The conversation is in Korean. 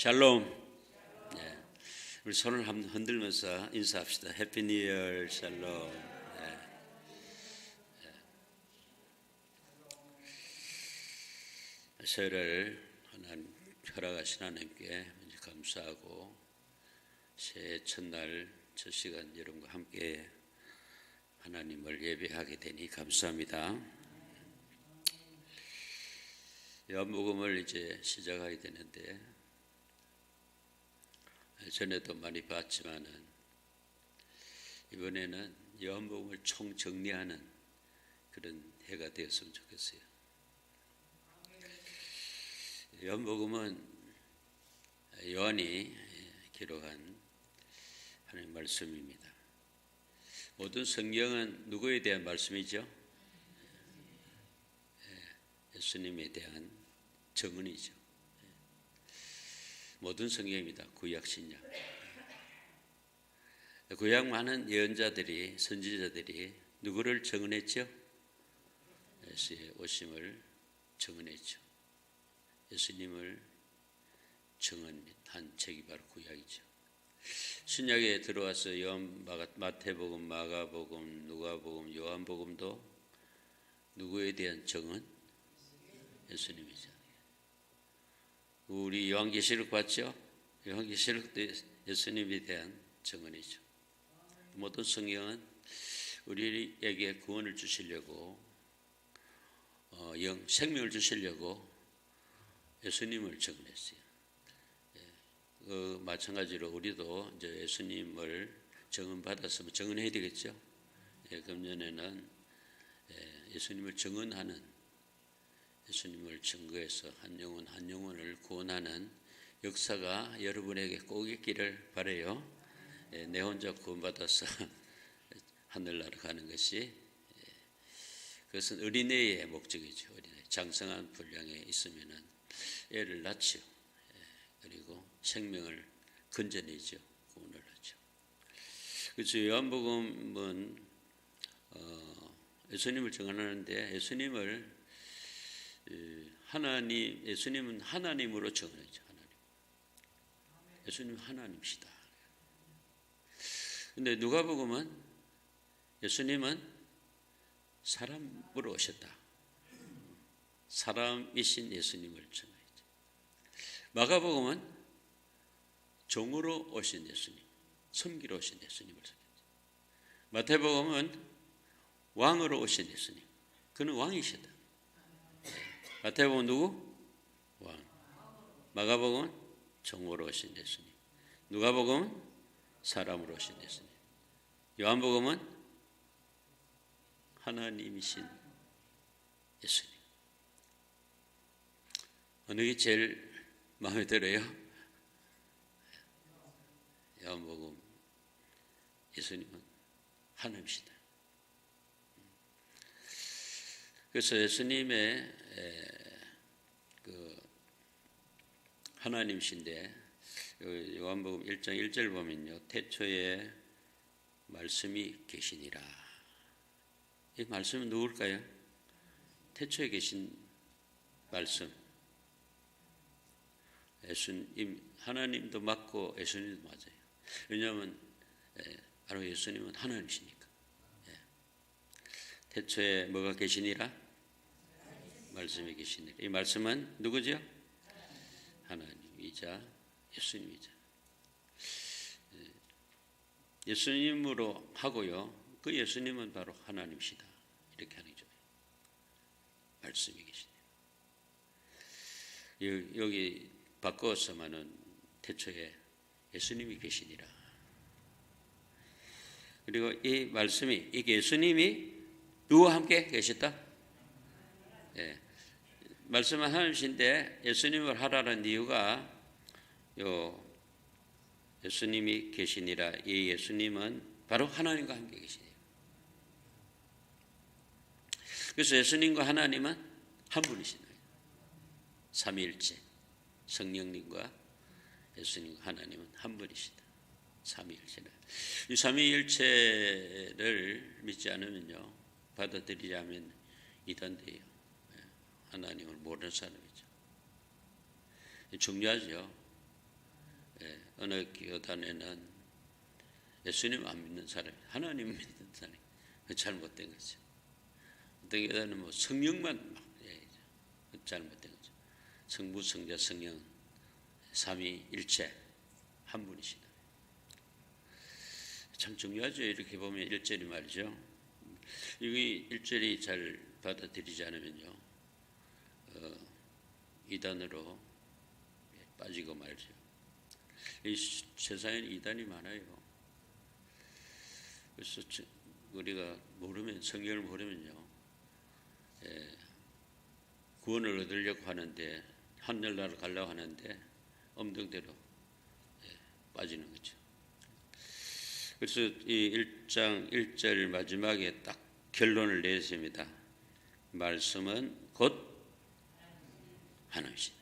샬롬. 네. 우리 손을 한번 흔들면서 인사합시다. 해피 뉴 이어 샬롬. 네. 네. 새해를 하나님 허락하신 하나님께 감사하고 새해 첫날 첫 시간 여러분과 함께 하나님을 예배하게 되니 감사합니다. 요한복음을 이제 시작하게 되는데 전에도 많이 봤지만은 이번에는 요한복음을 총 정리하는 그런 해가 되었으면 좋겠어요. 요한복음은 요한이 기록한 하나님 말씀입니다. 모든 성경은 누구에 대한 말씀이죠? 예수님에 대한 정언이죠. 모든 성경입니다. 구약 신약. 구약 많은 예언자들이 선지자들이 누구를 정언했죠? 예수의 오심을 정언했죠. 예수님을 정언한 책이 바로 구약이죠. 신약에 들어와서 요한 마태복음, 마가복음, 누가복음, 요한복음도 누구에 대한 정언? 예수님이죠. 우리 요한계시록 봤죠? 요한계시록도 예수님에 대한 증언이죠. 모든 성경은 우리에게 구원을 주시려고 어, 영 생명을 주시려고 예수님을 증언했어요. 예, 그 마찬가지로 우리도 이제 예수님을 증언 받았으면 증언해야 되겠죠. 예, 금년에는 예, 예수님을 증언하는 예수님을 증거해서 한 영혼 한 영혼을 구원하는 역사가 여러분에게 꼭 있기를 바래요. 예, 내 혼자 구원받아서 하늘나라 가는 것이 예, 그것은 어린애의 목적이죠. 어린애 장성한 분량에 있으면은 애를 낳죠. 예, 그리고 생명을 건져내죠. 구원을 하죠. 그래서 요한복음은 어, 예수님을 정언하는데 예수님을 하나님, 예수님은 하나님으로 정하죠. 하나님. 예수님 하나님이시다. 근데 누가복음은 예수님은 사람으로 오셨다. 사람이신 예수님을 정하죠. 마가복음은 종으로 오신 예수님, 섬기러 오신 예수님을 정하죠. 마태복음은 왕으로 오신 예수님, 그는 왕이시다. 마태복음 누구? 왕. 마가복음 종으로 오신 예수님. 누가복음 사람으로 오신 예수님. 요한복음은 하나님이신 예수님. 어느 게 제일 마음에 들어요? 요한복음 예수님은 하나님이시다. 그래서 예수님의 그 하나님이신데 요한복음 1장 1절 보면요. 태초에 말씀이 계시니라. 이 말씀은 누굴까요? 태초에 계신 말씀. 예수님 하나님도 맞고 예수님도 맞아요. 왜냐하면 바로 예수님은 하나님이시니까. 태초에 뭐가 계시니라? 말씀이 계시니라. 이 말씀은 누구죠? 하나님이자 예수님이자. 예수님으로 하고요. 그 예수님은 바로 하나님이시다. 이렇게 하는 거죠. 말씀이 계시네요. 여기 바꿔서만은 태초에 예수님이 계시니라. 그리고 이 말씀이, 이 예수님이 누구와 함께 계셨다? 예. 말씀은 하나님이신데 예수님을 하라는 이유가 요 예수님이 계시니라 이 예수님은 바로 하나님과 함께 계시네요. 그래서 예수님과 하나님은 한 분이시네요. 삼위일체 성령님과 예수님과 하나님은 한 분이시다. 삼위일체라. 이 삼위일체를 믿지 않으면요 받아들이자면 이단돼요. 하나님을 모르는 사람이죠. 중요하죠. 예, 어느 교단에는 예수님 안 믿는 사람이 하나님 믿는 사람이 그 잘못된 거죠. 어떤 교단은 뭐 성령만 막 예, 그 잘못된 거죠. 성부, 성자, 성령 삼위일체 한 분이시다. 참 중요하죠. 이렇게 보면 일절이 말이죠. 여기 일절이 잘 받아들이지 않으면요, 어, 이단으로 빠지고 말죠. 이 세상에는 이단이 많아요. 그래서 저- 우리가 모르면 성경을 모르면요, 예, 구원을 얻으려고 하는데 하늘나라 가려고 하는데 엄동대로 예, 빠지는 거죠. 그래서 이 1장 1절 마지막에 딱 결론을 내십니다. 말씀은 곧 하나님이시다.